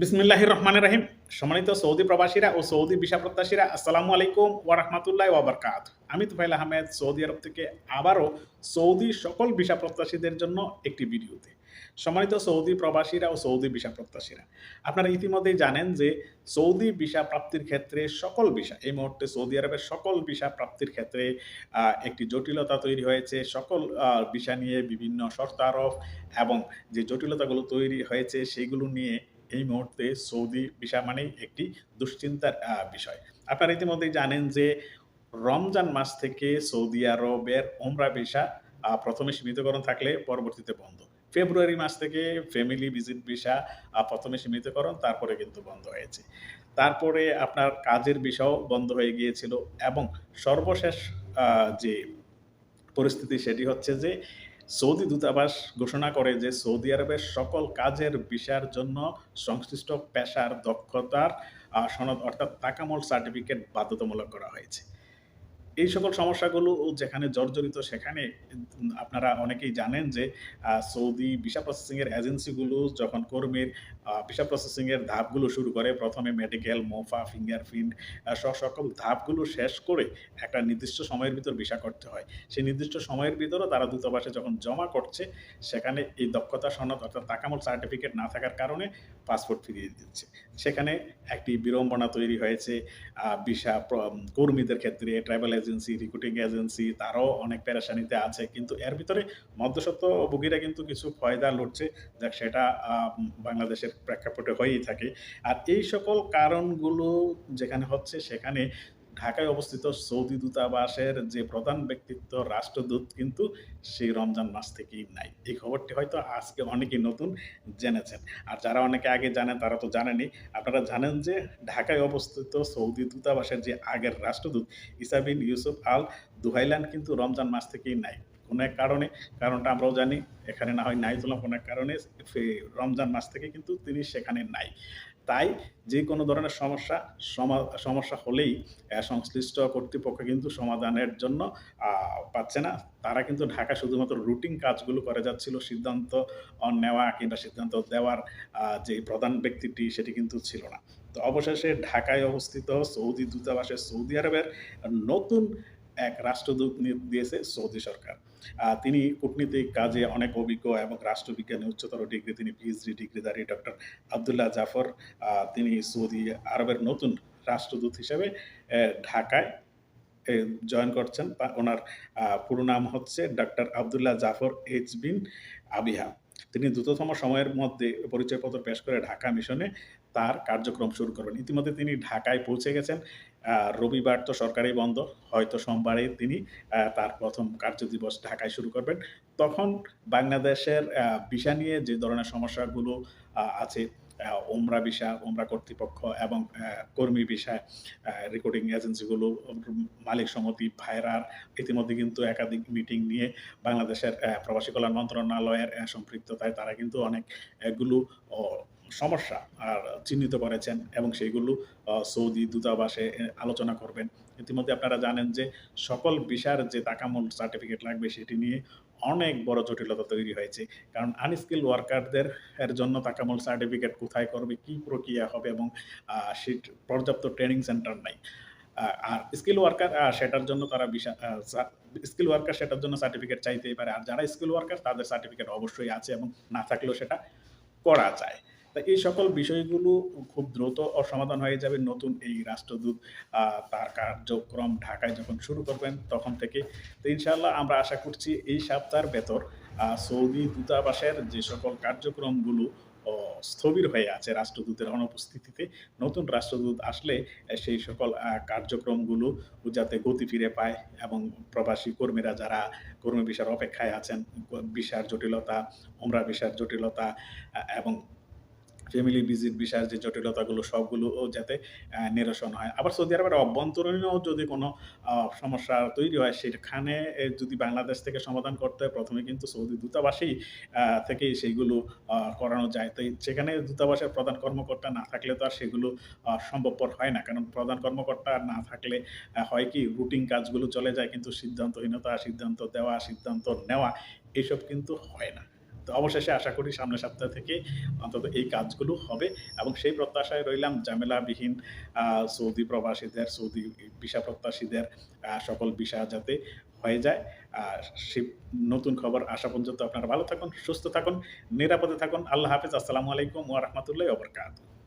বিসমিল্লাহ রহমানের রাহিম সম্মানিত সৌদি প্রবাসীরা ও সৌদি ভিসা প্রত্যাশীরা, আসসালামু আলাইকুম ওয়া রাহমাতুল্লাহি ওয়া আমি তুফাইল আহমেদ, সৌদি আরব থেকে আবারও সৌদি সকল ভিসা প্রত্যাশীদের জন্য একটি ভিডিওতে। সম্মানিত সৌদি প্রবাসীরা ও সৌদি ভিসা প্রত্যাশীরা, আপনারা ইতিমধ্যেই জানেন যে সৌদি ভিসা প্রাপ্তির ক্ষেত্রে সকল ভিসা, এই মুহূর্তে সৌদি আরবের সকল ভিসা প্রাপ্তির ক্ষেত্রে একটি জটিলতা তৈরি হয়েছে। সকল ভিসা নিয়ে বিভিন্ন শর্ত আরোপ এবং যে জটিলতাগুলো তৈরি হয়েছে, সেগুলো নিয়ে এই মুহূর্তে সৌদি ভিসা মানেই একটি দুশ্চিন্তার বিষয়। আপনারা ইতিমধ্যেই জানেন যে রমজান মাস থেকে সৌদি আরবের ওমরা ভিসা প্রথমে সীমিতকরণ থাকলে পরবর্তীতে বন্ধ। ফেব্রুয়ারি মাস থেকে ফ্যামিলি ভিজিট ভিসা প্রথমে সীমিতকরণ, তারপরে কিন্তু বন্ধ হয়েছে। তারপরে আপনার কাজের বিষয়ও বন্ধ হয়ে গিয়েছিল এবং সর্বশেষ যে পরিস্থিতি সেটি হচ্ছে যে সৌদি দূতাবাস ঘোষণা করে যে সৌদি আরবের সকল কাজের ভিসার জন্য সংশ্লিষ্ট পেশার দক্ষতার সনদ অর্থাৎ তাকামল সার্টিফিকেট বাধ্যতামূলক করা হয়েছে। এই সকল সমস্যাগুলো যেখানে জর্জরিত, সেখানে আপনারা অনেকেই জানেন যে সৌদি ভিসা প্রসেসিংয়ের এজেন্সিগুলো যখন কর্মীর ভিসা প্রসেসিংয়ের ধাপগুলো শুরু করে, প্রথমে মেডিকেল মোফা ফিঙ্গারপ্রিন্ট সব সকল ধাপগুলো শেষ করে একটা নির্দিষ্ট সময়ের ভিতর ভিসা করতে হয়। সেই নির্দিষ্ট সময়ের ভিতরে তারা দূতাবাসে যখন জমা করছে, সেখানে এই দক্ষতা, সনদ অর্থাৎ তাকামল সার্টিফিকেট না থাকার কারণে পাসপোর্ট ফিরিয়ে দিচ্ছে। সেখানে একটি বিড়ম্বনা তৈরি হয়েছে ভিসা কর্মীদের ক্ষেত্রে ট্রাভেল এজেন্সি রিক্রুটিং এজেন্সি তারও অনেক পেরেশানিতে আছে। কিন্তু এর ভিতরে মধ্যসত্ত্ব ভোগীরা কিন্তু কিছু ফয়দা লড়ছে যাক সেটা বাংলাদেশের প্রেক্ষাপটে হয়েই থাকে। আর এই সকল কারণগুলো যেখানে হচ্ছে, সেখানে ঢাকায় অবস্থিত সৌদি দূতাবাসের যে প্রধান ব্যক্তিত্ব, রাষ্ট্রদূত কিন্তু সেই রমজান মাস থেকেই নাই। এই খবরটি হয়তো আজকে অনেকেই নতুন জেনেছেন। আর যারা অনেকে আগে জানেন, তারা তো জানেনি আপনারা জানেন যে ঢাকায় অবস্থিত সৌদি দূতাবাসের যে আগের রাষ্ট্রদূত ইসাবিন ইউসুফ আল দুহাইলান কিন্তু রমজান মাস থেকেই নাই। কোনো এক কারণে, কারণটা আমরাও জানি, এখানে না হয় নাই তোলাম কোনো এক কারণে রমজান মাস থেকে কিন্তু তিনি সেখানে নাই। তাই যে কোনো ধরনের সমস্যা, সমা- সমস্যা হলেই সংশ্লিষ্ট কর্তৃপক্ষ কিন্তু সমাধানের জন্য পাচ্ছে না। তারা কিন্তু ঢাকা শুধুমাত্র রুটিন কাজগুলো করে যাচ্ছিল, সিদ্ধান্ত নেওয়া কিংবা সিদ্ধান্ত দেওয়ার যে প্রধান ব্যক্তিটি সেটি কিন্তু ছিল না। তো অবশেষে ঢাকায় অবস্থিত সৌদি দূতাবাসে সৌদি আরবের নতুন এক রাষ্ট্রদূত দিয়েছে সৌদি সরকার। তিনি কূটনীতিক কাজে অনেক অভিজ্ঞ এবং রাষ্ট্রবিজ্ঞানে উচ্চতর ডিগ্রি, তিনি পিএইচডি ডিগ্রিধারী ডক্টর আবদুল্লাহ জাফর তিনি সৌদি আরবের নতুন রাষ্ট্রদূত হিসেবে ঢাকায় জয়েন করছেন। ওনার পুরো নাম হচ্ছে ডক্টর আবদুল্লাহ জাফর এইচ বিন আবিহা। তিনি দ্রুততম সময়ের মধ্যে পরিচয়পত্র পেশ করে ঢাকা মিশনে তার কার্যক্রম শুরু করবেন। ইতিমধ্যে তিনি ঢাকায় পৌঁছে গেছেন। রবিবার তো সরকারি বন্ধ হয়তো সোমবারে তিনি তার প্রথম কার্যদিবস ঢাকায় শুরু করবেন। তখন বাংলাদেশের ভিসা নিয়ে যে ধরনের সমস্যাগুলো আছে ওমরা ভিসা ওমরা কর্তৃপক্ষ এবং কর্মী ভিসা রেকর্ডিং এজেন্সিগুলো মালিক সমিতি ভাইরার ইতিমধ্যে কিন্তু একাধিক মিটিং নিয়ে বাংলাদেশের প্রবাসী কল্যাণ মন্ত্রণালয়ের সম্পৃক্ততায় তারা কিন্তু অনেক এগুলো ও, সমস্যা আর চিহ্নিত করেছেন এবং সেইগুলো সৌদি দূতাবাসে আলোচনা করবেন। ইতিমধ্যে আপনারা জানেন যে সকল ভিসার যে তাকামূল সার্টিফিকেট লাগবে সেটি নিয়ে অনেক বড় জটিলতা তৈরি হয়েছে। কারণ আনস্কিল ওয়ার্কারদের এর জন্য তাকামূল সার্টিফিকেট কোথায় করবে, কি প্রক্রিয়া হবে এবং সে পর্যাপ্ত ট্রেনিং সেন্টার নাই। আর স্কিল ওয়ার্কার সেটার জন্য তারা স্কিল ওয়ার্কার সেটার জন্য সার্টিফিকেট চাইতেই পারে। আর যারা স্কিল ওয়ার্কার তাদের সার্টিফিকেট অবশ্যই আছে এবং না থাকলেও সেটা করা যায়। তা এই সকল বিষয়গুলো খুব দ্রুত সমাধান হয়ে যাবে নতুন এই রাষ্ট্রদূত তার কার্যক্রম ঢাকায় যখন শুরু করবেন তখন থেকে। তো ইনশাল্লাহ আমরা আশা করছি এই সপ্তাহের ভেতর সৌদি দূতাবাসের যে সকল কার্যক্রমগুলো স্থবির হয়ে আছে রাষ্ট্রদূতের অনুপস্থিতিতে, নতুন রাষ্ট্রদূত আসলে সেই সকল কার্যক্রমগুলো যাতে গতি ফিরে পায় এবং প্রবাসী কর্মীরা যারা কর্মী ভিসার অপেক্ষায় আছেন ভিসার জটিলতা ওমরা ভিসার জটিলতা এবং ফ্যামিলি ভিজিট ভিসার যে জটিলতাগুলো সবগুলো যাতে নিরসন হয়। আবার সৌদি আরবের অভ্যন্তরীণও যদি কোনো সমস্যা তৈরি হয়, সেখানে যদি বাংলাদেশ থেকে সমাধান করতে হয়, প্রথমে কিন্তু সৌদি দূতাবাসেই থেকেই সেইগুলো করানো যায়। তো সেখানে দূতাবাসের প্রধান কর্মকর্তা না থাকলে তো আর সেগুলো সম্ভবপর হয় না। কারণ প্রধান কর্মকর্তা না থাকলে হয় কি রুটিন কাজগুলো চলে যায়, কিন্তু সিদ্ধান্তহীনতা, সিদ্ধান্ত দেওয়া, সিদ্ধান্ত নেওয়া, এসব কিন্তু হয় না। তো অবশেষে আশা করি সামনের সপ্তাহ থেকে অন্তত এই কাজগুলো হবে এবং সেই প্রত্যাশায় রইলাম ঝামেলাবিহীন সৌদি প্রবাসীদের, সৌদি ভিসা প্রত্যাশীদের সকল বিষয় যাতে হয়ে যায়। আর সেই নতুন খবর আসা পর্যন্ত আপনারা ভালো থাকুন, সুস্থ থাকুন, নিরাপদে থাকুন। আল্লাহ হাফিজ। আসসালামু আলাইকুম ওয়া রাহমাতুল্লাহি ওয়া বারাকাতুহু।